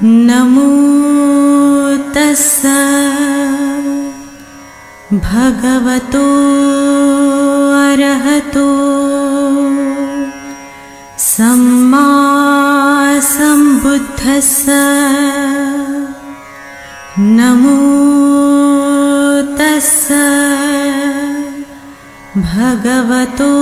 नमो तस्स भगवतो अरहतो सम्मा सम्बुद्धस्स नमो तस्स भगवतो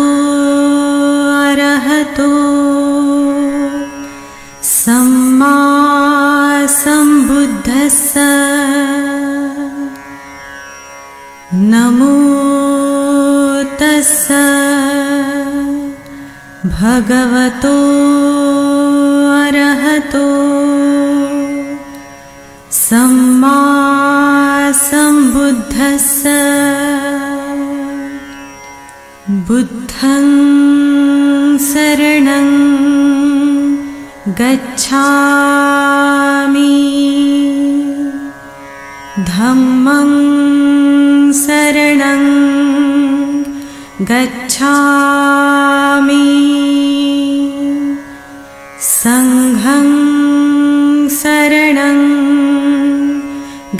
भगवतो अरहतो सम्मा सम्बुद्धस्स बुद्धं शरणं गच्छामि। धम्मं शरणं गच्छामि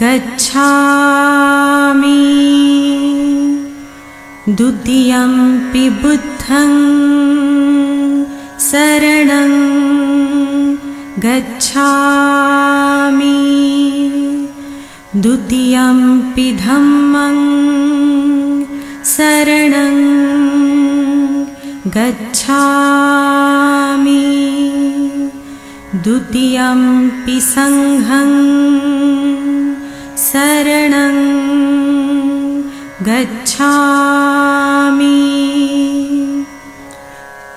गच्छामि। द्वितीयम्पि बुद्धं शरणं गच्छामि। द्वितीयम्पि धम्मं शरणं गच्छामि। द्वितीयम्पि सङ्घं शरणं गच्छामि।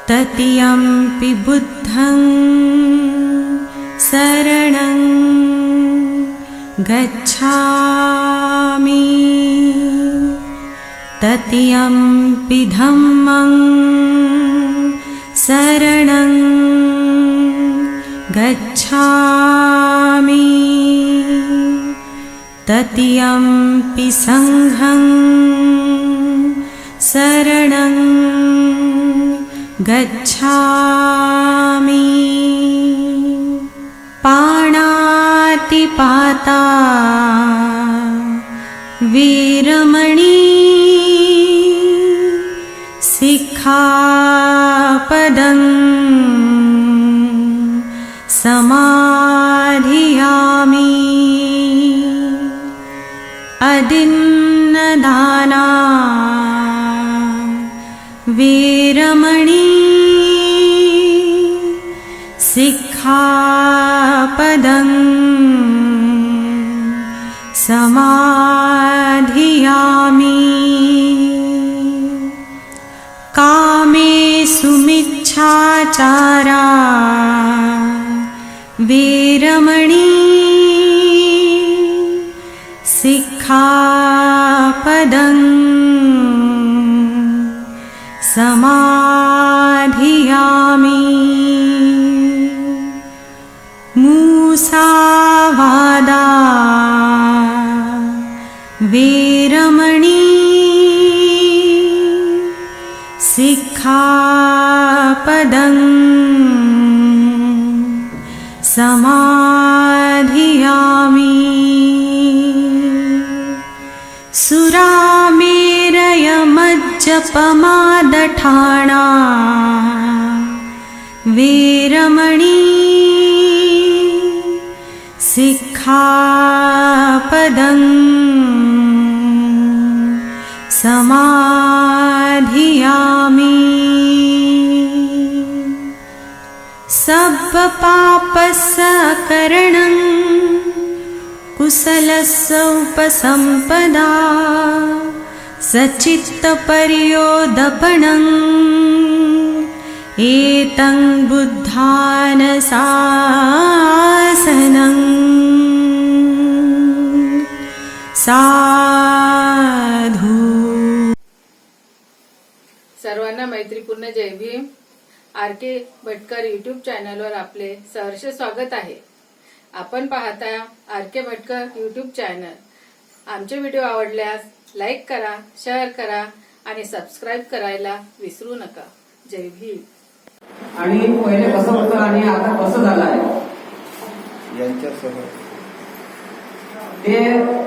तृतीयम्पि बुद्धं शरणं गच्छामि। तृतीयम्पि धम्मं शरणं गच्छामि तृतीयम्पि सङ्घं शरणं गच्छामि। पाणातिपाता वीरमणि सिक्खापदं समाधियामि दाना वीरमणि सिखापदम् समाधियामि। कामे सुमिच्छाचारा वीरमणि सिक्खापदं समाधियामि। मूसावादा वीरमणि सिक्खापदं समाधियामि स्वमादठाणा वीरमणी सिखापदम् समाधियामि। सर्वपापसकरणं कुशलस्य उपसम्पदा सचित्तपर्योदपणम् एतं बुद्धानसासनं साधू। सर्वांना मैत्रीपूर्ण जय Bhim. R K Bhatkar YouTube चॅनलवर आपले सहर्ष स्वागत आहे. आपण पाहता R K Bhatkar YouTube channel आमचे व्हिडिओ आवडल्यास लाईक करा शेअर करा आणि सबस्क्राईब करायला विसरू नका. जय भीम. आणि पहिले कसं होतं आणि आता कसं झालं आहे? यांच्यासह. ते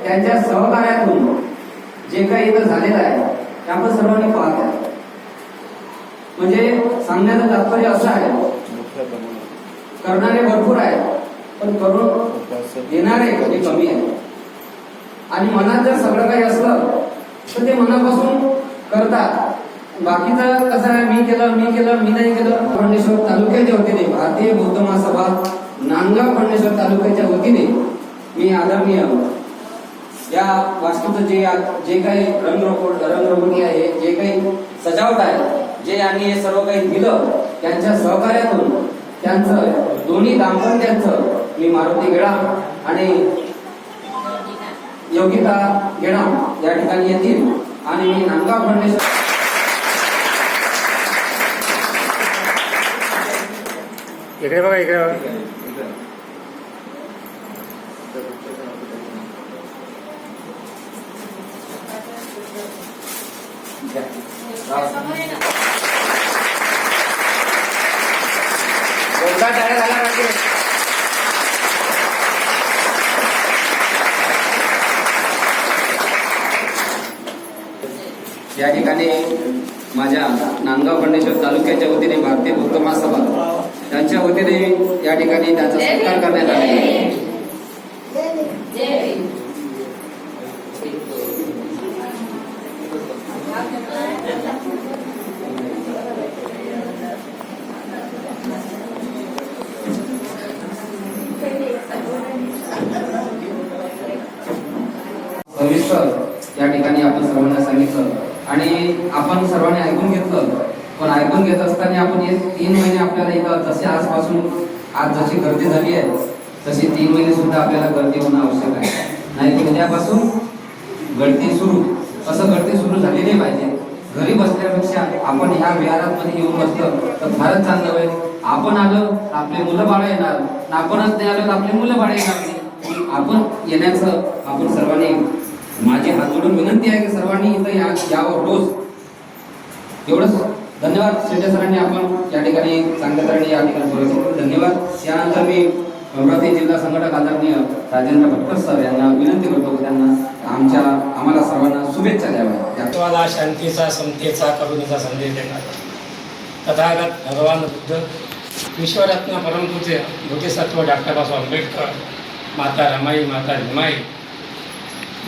त्यांच्या सहकार्यातून जे काही इथं झालेलं आहे ते आपण सर्वांनी पाहत आहे. म्हणजे सांगण्याचं तात्पर्य असं आहे करणारे भरपूर आहेत पण करून देणारे कधी कमी आहे आणि मनात जर सगळं काही असलं तर ते मनापासून करतात. बाकीचं कसं आहे मी केलं मी केलं मी नाही केलं खंडेश्वर तालुक्याच्या वतीने भारतीय बौद्ध महासभा नांदगाव खंडेश्वर तालुक्याच्या वतीने मी आदरणीय या वास्तूचं जे जे काही रंगरोगण रंगरंगोटी आहे जे काही सजावट आहे जे यांनी हे सर्व काही दिलं त्यांच्या सहकार्यातून त्यांचं दोन्ही दाम्पत्यांचं मी मारुती गेळा आणि योगिता गेणा या ठिकाणी येतील. आणि मी नांदगाव खंडेश्वर इकडे बघा इकडे बघा. टाळ्या या ठिकाणी माझ्या नांदगाव खंडेश्वर तालुक्याच्या वतीने भारतीय बौद्ध महासभा त्यांच्या वतीने या ठिकाणी त्यांचा सत्कार करण्यात सविस्तर या ठिकाणी आपण सर्वांना सांगितलं. आणि आपण सर्वांनी ऐकून घेतलं. पण ऐकून घेत असताना आपण हे तीन महिने आपल्याला इथं जसे आजपासून आज जशी गर्दी झाली आहे तशी तीन महिने सुद्धा आपल्याला गर्दी होणं आवश्यक आहे. नाही तर उद्यापासून गर्दी सुरू. असं गर्दी सुरू झाली नाही पाहिजे? घरी बसल्यापेक्षा आपण ह्या विहारामध्ये येऊन बसलं तर फारच चांगलं होईल आपण आलो तर आपले मुलं बाळ येणार. आपणच नाही आलो तर आपले मुलं बाळ येणार नाही. आपण येण्याचं आपण सर्वांनी माझी हात जोडून विनंती आहे की सर्वांनी इथं या यावं रोज एवढंच धन्यवाद शेटे सरांनी आपण या ठिकाणी चांगल्या तऱ्हेने या ठिकाणी धन्यवाद. यानंतर मी अमरावती जिल्हा संघटक आदरणीय राजेंद्र भटकर सर यांना विनंती करतो त्यांना आमच्या आम्हाला सर्वांना शुभेच्छा द्याव्या. त्या शांतीचा समतेचा करुणेचा संदेश देणार. तथागत भगवान बुद्ध विश्वरत्न परमपूज्य बोधिसत्व डॉक्टर बाबासाहेब आंबेडकर माता रमाई माता रिमाई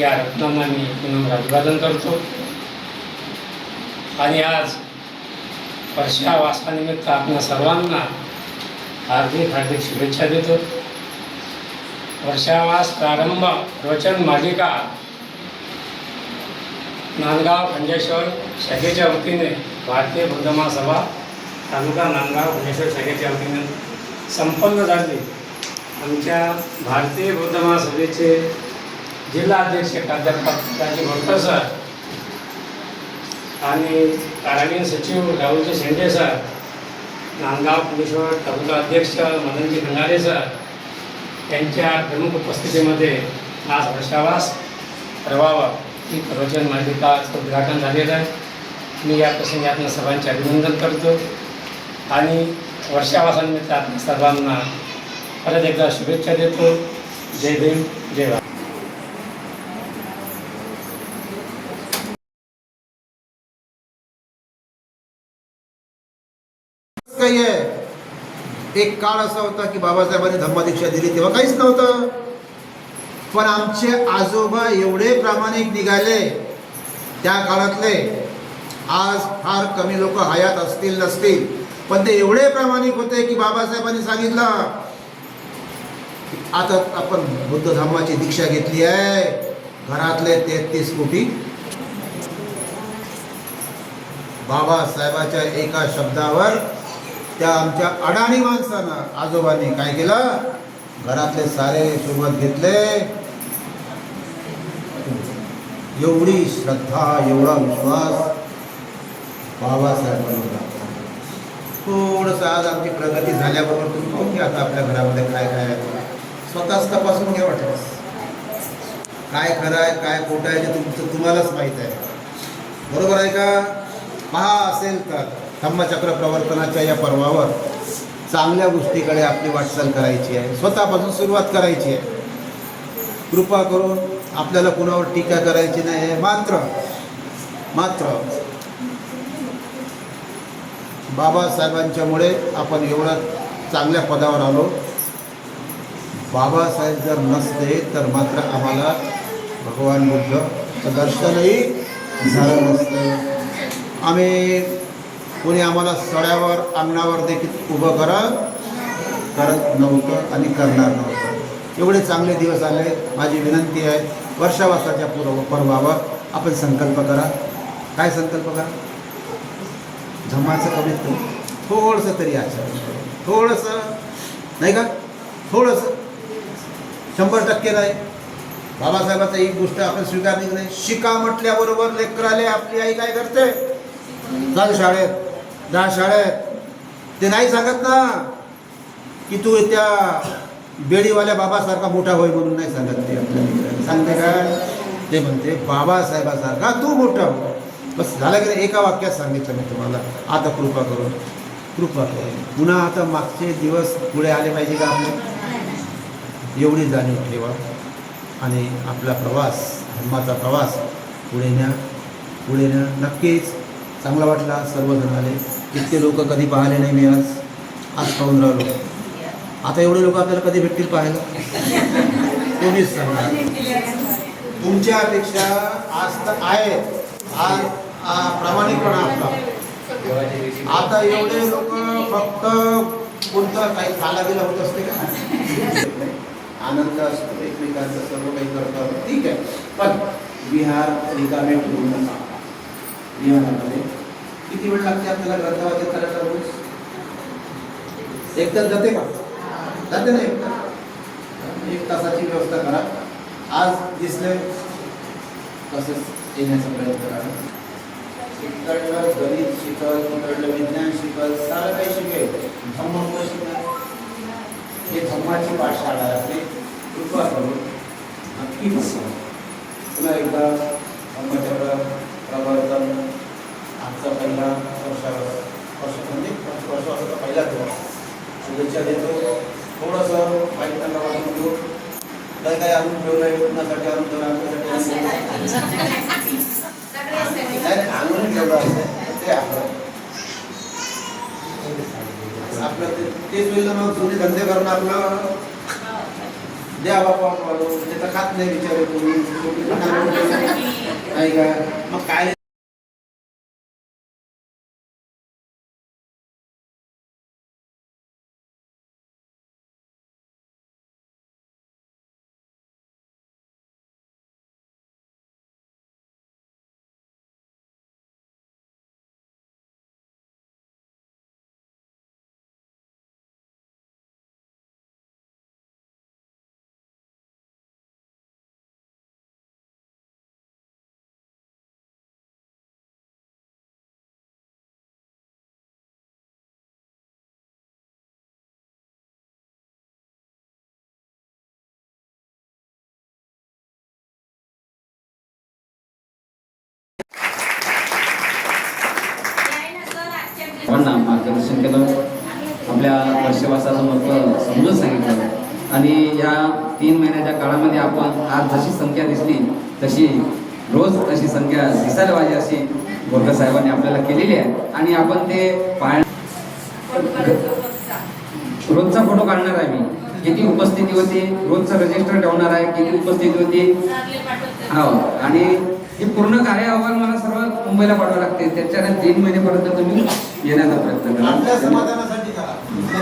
या रत्नांना मी पुन्हा अभिवादन करतो. आणि आज वर्षा वासानिमित्त आपल्या सर्वांना हार्दिक हार्दिक शुभेच्छा देतो. वर्षावास प्रारंभ प्रवचन मालिका नांदगाव खंडेश्वर शाखेच्या वतीने भारतीय बौद्ध महासभा तालुका नांदगाव खंडेश्वर शाखेच्या वतीने संपन्न झाली. आमच्या भारतीय सभेचे जिल्हाध्यक्ष जिल्हा अध्यक्ष प्राध्यापक राजे भोडकर सर आणि कारागीण सचिव राहुलजी शेंडे सर नांदगाव खंडेश्वर तालुका अध्यक्ष मदनजी खंगारे सर यांच्या प्रमुख उपस्थितीमध्ये आज वर्षावास रवावा ही प्रवचन मालिकाचं उद्घाटन झालेलं आहे. मी या प्रसंगी आपल्या सर्वांचे अभिनंदन करतो आणि वर्षावासानिमित्त आपल्या सर्वांना परत एकदा शुभेच्छा देतो. जय भीम जय भारत काही आहे एक काळ असा होता की बाबासाहेबांनी धम्मदीक्षा दिली तेव्हा काहीच नव्हतं. पण आमचे आजोबा एवढे प्रामाणिक निघाले त्या काळातले. आज फार कमी लोक हयात असतील नसतील. पण ते एवढे प्रामाणिक होते की बाबासाहेबांनी सांगितलं आता आपण बुद्ध धम्माची दीक्षा घेतली आहे. घरातले तेहतीस कोटी बाबासाहेबाच्या एका शब्दावर त्या आमच्या अडाणी माणसानं आजोबांनी काय केलं? घरातले सारे सोबत घेतले. एवढी श्रद्धा एवढा विश्वास बाबासाहेबांवर दाखवला. थोडंसं आज आमची प्रगती झाल्याबरोबर तुम्ही पाहून घ्या आता आपल्या घरामध्ये काय काय आहे. स्वतःच तपासून घ्या वाटल्यास काय खरं आहे काय खोटं आहे ते तुमचं तुम्हालाच माहीत आहे. बरोबर आहे का? पहा असेल तर. धम्मचक्र प्रवर्तनाच्या या पर्वावर चांगल्या गोष्टीकडे आपली वाटचाल करायची आहे. स्वतःपासून सुरुवात करायची आहे. कृपा करून आपल्याला कुणावर टीका करायची नाही आहे. मात्र मात्र बाबासाहेबांच्यामुळे आपण एवढं चांगल्या पदावर आलो. बाबासाहेब जर नसते तर मात्र आम्हाला भगवान बुद्ध दर्शनही झालं नसतं. आम्ही कोणी आम्हाला सड्यावर अंगणावर देखील उभं करत करत नव्हतं आणि करणार नव्हतं. एवढे चांगले दिवस आले. माझी विनंती आहे वर्षावासाच्या पूर्व पर्वावर आपण संकल्प करा. काय संकल्प करा? धम्माचं कमीत कमी थोडंसं तरी आचरण थोडंसं नाही का? थोडंसं. शंभर टक्के नाही. बाबासाहेबाचं एक गोष्ट आपण स्वीकारली नाही? शिका म्हटल्याबरोबर लेकराले आपली आई काय करते? चाल शाळेत. दहा शाळेत ते नाही सांगत ना की तू त्या बेडीवाल्या बाबासारखा मोठा होय म्हणून नाही सांगत ते आपल्या सांगते काय ते म्हणते बाबासाहेबासारखा तू मोठा हो. बस झालं की एका वाक्यात सांगितलं मी तुम्हाला. आता कृपा करून कृपा करून. पुन्हा आता मागचे दिवस पुढे आले पाहिजे का आपले? एवढी जाणीव ठेवा. आणि आपला प्रवास धर्माचा प्रवास पुढे न्या. पुढे न्या. नक्कीच चांगला वाटला सर्वजण आले इतके लोक कधी पाहिले नाही मी आज. आज पाहून राहिलो. आता एवढे लोक आपल्याला कधी भेटतील पाहायला? कोणीच सांगणार. तुमच्या अपेक्षा आज तर आहे. आज प्रामाणिकपणा आपला. आता एवढे लोक फक्त कोणतं काही खाला गेला होत असते का? आनंद असतो एकमेकांचं सर्व काही करतो ठीक आहे. पण विहार रिकामे ठेवू नका. विहारामध्ये किती वेळ लागते आपल्याला ग्रंथ वाचन करायला रोज? एक तास जाते का? जाते ना एक तास. एक तासाची व्यवस्था करा. आज दिसले तसंच येण्याचा प्रयत्न करा. इकडलं गणित शिकल तिकडलं विज्ञान शिकल सारं काही शिकेल. धम्म शिकल हे धम्माची पाठशाळा असते कृपा करून नक्की बसा. पुन्हा एकदा धम्मचक्र प्रवर्तन आजचा पहिला वर्षावर वर्ष म्हणजे वर्षाचा पहिला दिवस. शुभेच्छा देतो. थोडंसं माहीत त्यांना वाटून घेऊ. काही काही अजून ठेवलं आहे कुणासाठी अजून ठेवलं आमच्यासाठी नाही, आणून ठेवलं असतं ते आपलं. आपलं ते- तेच होईल मग जुने धंदे करणं आपलं द्या बापा वाढवून त्याचं खात नाही विचार कोणी नाही का? मग काय सर्वांना मार्गदर्शन केलं. आपल्या वर्षवासाचं महत्त्व समजून सांगितलं. आणि या तीन महिन्याच्या काळामध्ये आपण आज जशी संख्या दिसली तशी रोज अशी संख्या दिसायला पाहिजे अशी गोरखा साहेबांनी आपल्याला केलेली आहे. आणि आपण ते पाहण्या रोजचा फोटो काढणार आहे मी. किती उपस्थिती होती रोजचं रजिस्टर ठेवणार आहे किती उपस्थिती होती. हो आणि हे पूर्ण कार्य अहवाल मला सर्व मुंबईला पाठवावं लागते. त्याच्याने तीन महिनेपर्यंत तुम्ही येण्याचा प्रयत्न करा.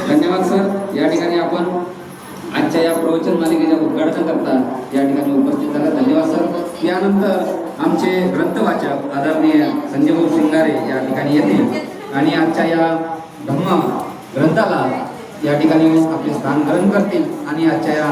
धन्यवाद सर. या ठिकाणी आपण आजच्या या प्रवचन मालिकेच्या उद्घाटन करता या ठिकाणी उपस्थित झाला. धन्यवाद सर. यानंतर आमचे ग्रंथवाचक आदरणीय संजय भाऊ शिंगारे या ठिकाणी येतील. आणि आजच्या या धम्म ग्रंथाला या ठिकाणी आपले स्थान ग्रहण करतील. आणि आजच्या या